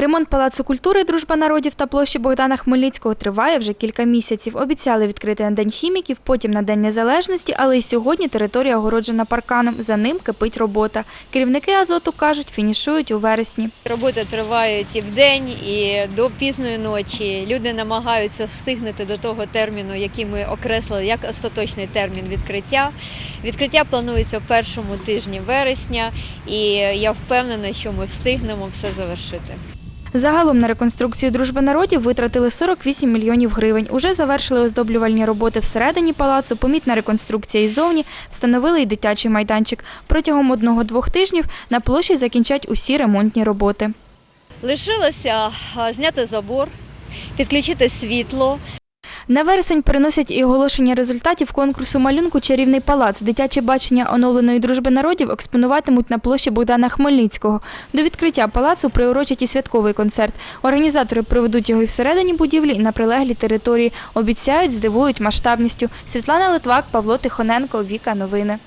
Ремонт Палацу культури Дружба народів та площі Богдана Хмельницького триває вже кілька місяців. Обіцяли відкрити на День хіміків, потім на День Незалежності, але й сьогодні територія огороджена парканом. За ним кипить робота. Керівники Азоту кажуть, фінішують у вересні. Роботи тривають і вдень, і до пізної ночі. Люди намагаються встигнути до того терміну, який ми окреслили як остаточний термін відкриття. Відкриття планується в першому тижні вересня, і я впевнена, що ми встигнемо все завершити. Загалом на реконструкцію Дружби народів витратили 48 мільйонів гривень. Уже завершили оздоблювальні роботи всередині палацу, помітна реконструкція і встановили й дитячий майданчик. Протягом одного-двох тижнів на площі закінчать усі ремонтні роботи. Лишилося зняти забор, підключити світло, На вересень переносять і оголошення результатів конкурсу малюнку Чарівний палац. Дитяче бачення оновленої дружби народів експонуватимуть на площі Богдана Хмельницького. До відкриття палацу приурочать і святковий концерт. Організатори проведуть його і всередині будівлі, і на прилеглій території. Обіцяють, здивують масштабністю. Світлана Литвак, Павло Тихоненко, Віка Новини.